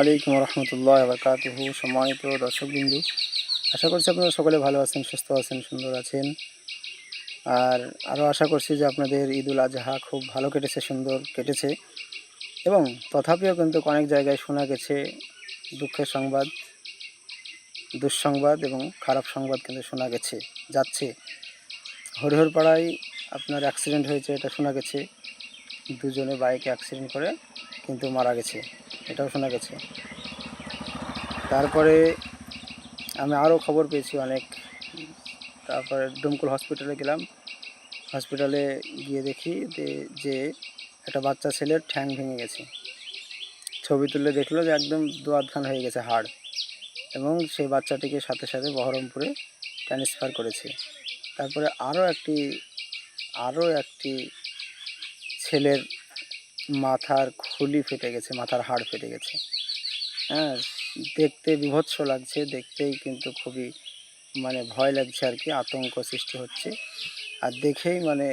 আলাইকুম রহমতুল্লাহ বরকাতুহু, সম্মানিত দর্শকবিন্দু। আশা করছি আপনারা সকলে ভালো আছেন, সুস্থ আছেন, সুন্দর আছেন। আর আরও আশা করছি যে আপনাদের ঈদুল আজহা খুব ভালো কেটেছে, সুন্দর কেটেছে। এবং তথাপিও কিন্তু অনেক জায়গায় শোনা গেছে দুঃখের সংবাদ, দুঃসংবাদ এবং খারাপ সংবাদ কিন্তু শোনা গেছে, যাচ্ছে। হরিহরপাড়ায় আপনার অ্যাক্সিডেন্ট হয়েছে, এটা শোনা গেছে। দুজনে বাইকে অ্যাক্সিডেন্ট করে কিন্তু মারা গেছে। এটাও শোনা গেছে। তারপরে আমি আরও খবর পেয়েছি অনেক। তারপরে ডুমকুল হসপিটালে গেলাম। হসপিটালে গিয়ে দেখি যে- একটা বাচ্চা ছেলের ঠ্যাং ভেঙে গেছে। ছবি তুলে দেখল যে একদম দু আধখান হয়ে গেছে হাড় এবং সেই বাচ্চাটিকে সাথে সাথে বহরমপুরে ট্রান্সফার করেছে। তারপরে আরও একটি আরও একটি ছেলের মাথার খুলি ফেটে গেছে, মাথার হাড় ফেটে গেছে। হ্যাঁ দেখতে বিভৎস লাগছে, দেখতেই কিন্তু খুবই মানে ভয় লাগছে আর কি, আতঙ্ক সৃষ্টি হচ্ছে। আর দেখেই মানে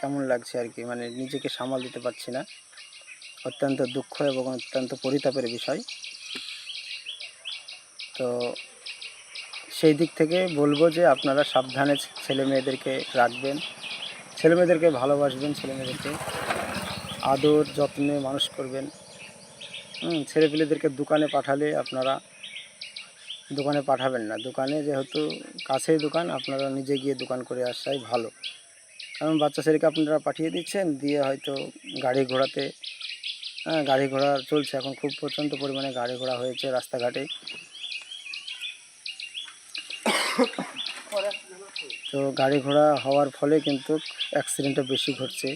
কেমন লাগছে আর কি মানে নিজেকে সামাল দিতে পারছি না। অত্যন্ত দুঃখ এবং অত্যন্ত পরিতাপের বিষয়। তো সেই দিক থেকে বলব যে আপনারা সাবধানে ছেলে মেয়েদেরকে রাখবেন ছেলে মেয়েদেরকে ভালোবাসবেন ছেলে মেয়েদেরকে আদর যত্নে মানুষ করবেন। ছেলেপিলেদেরকে দোকানে পাঠালে আপনারা দোকানে পাঠাবেন না। দোকানে যেহেতু কাছেই দোকান, আপনারা নিজে গিয়ে দোকান করে আসাই ভালো। কারণ বাচ্চা ছেলেকে আপনারা পাঠিয়ে দিচ্ছেন, দিয়ে হয়তো গাড়ি ঘোড়াতে হ্যাঁ গাড়ি ঘোড়া চলছে। এখন খুব প্রচণ্ড পরিমাণে গাড়ি ঘোড়া হয়েছে রাস্তাঘাটে। তো গাড়ি ঘোড়া হওয়ার ফলে কিন্তু অ্যাক্সিডেন্টটা বেশি ঘটছে।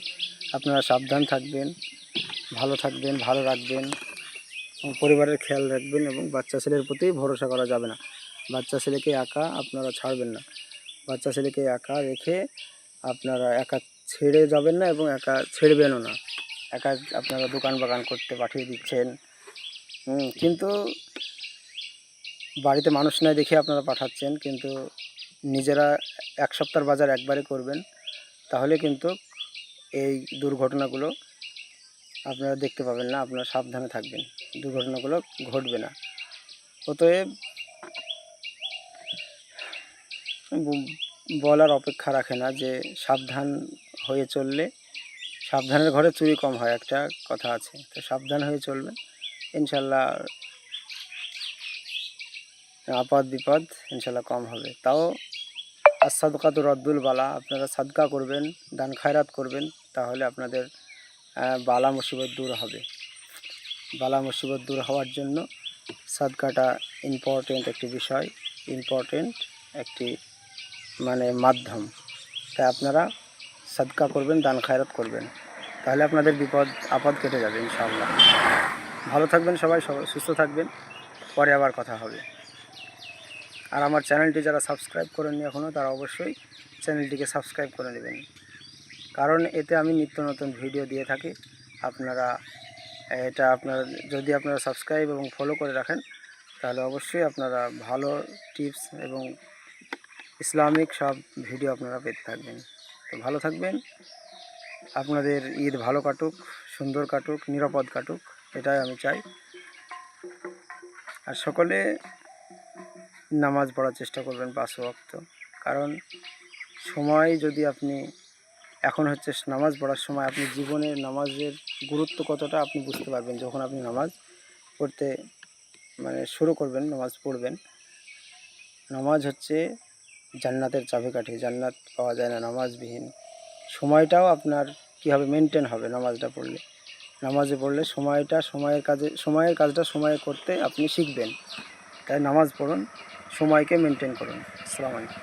আপনারা সাবধান থাকবেন, ভালো থাকবেন, ভালো রাখবেন পরিবারের খেয়াল রাখবেন এবং বাচ্চা ছেলের প্রতি ভরসা করা যাবে না। বাচ্চা ছেলেকে একা আপনারা ছাড়বেন না। বাচ্চা ছেলেকে একা রেখে আপনারা একা ছেড়ে যাবেন না এবং একা ছেড়বেনও না। একা আপনারা দোকান বাগান করতে পাঠিয়ে দিচ্ছেন। কিন্তু বাড়িতে মানুষ নাই দেখে আপনারা পাঠাচ্ছেন, কিন্তু নিজেরা এক সপ্তাহ বাজার একবারে করবেন, তাহলে কিন্তু এই দুর্ঘটনাগুলো আপনারা দেখতে পাবেন না, আপনারা সাবধানে থাকবেন। দুর্ঘটনাগুলো ঘটবে না। অতএব বলার অপেক্ষা রাখে না যে সাবধান হয়ে চললে, সাবধানের ঘরে চুরি কম হয়, একটা কথা আছে। তো সাবধান হয়ে চলবে। ইনশাল্লাহ আপদ বিপদ ইনশাল্লাহ কম হবে। তাও আর রদ্দুল বালা, আপনারা সাদকা করবেন, দান খায়রাত করবেন, তাহলে আপনাদের বালা মুসিবত দূর হবে। বালা মুসিবত দূর হওয়ার জন্য সাদকাটা ইম্পর্টেন্ট একটি বিষয় ইম্পর্টেন্ট একটি মানে মাধ্যম। তাই আপনারা সাদকা করবেন, দান খায়রাত করবেন, তাহলে আপনাদের বিপদ, আপদ কেটে যাবে, ইনশাআল্লাহ। ভালো থাকবেন সবাই সুস্থ থাকবেন, পরে আবার কথা হবে। আর আমার চ্যানেলটি যারা সাবস্ক্রাইব করেননি এখনও, তারা অবশ্যই চ্যানেলটিকে সাবস্ক্রাইব করে নেবেন। কারণ এতে আমি নিত্য নতুন ভিডিও দিয়ে থাকি। আপনারা, এটা আপনারা, যদি আপনারা সাবস্ক্রাইব এবং ফলো করে রাখেন, তাহলে অবশ্যই আপনারা ভালো টিপস এবং ইসলামিক সব ভিডিও আপনারা পেতে থাকবেন। তো ভালো থাকবেন। আপনাদের ঈদ ভালো কাটুক, সুন্দর কাটুক, নিরাপদ কাটুক, এটাই আমি চাই। আর সকলে নামাজ পড়ার চেষ্টা করবেন পাঁচ ওয়াক্ত। কারণ সময় যদি আপনি এখন হচ্ছে নামাজ পড়ার সময় আপনি জীবনে নামাজের গুরুত্ব কতটা আপনি বুঝতে পারবেন যখন আপনি নামাজ পড়তে মানে শুরু করবেন, নামাজ পড়বেন। নামাজ হচ্ছে জান্নাতের চাবিকাঠি, জান্নাত পাওয়া যায় না, নামাজবিহীন। সময়টাও আপনার কীভাবে মেনটেন হবে নামাজটা পড়লে। নামাজে পড়লে সময়টা, সময়ের কাজে, সময়ের কাজটা সময়ে করতে আপনি শিখবেন। তাই নামাজ পড়ুন। সময়কে মেনটেন করুন। আসসালামু আলাইকুম।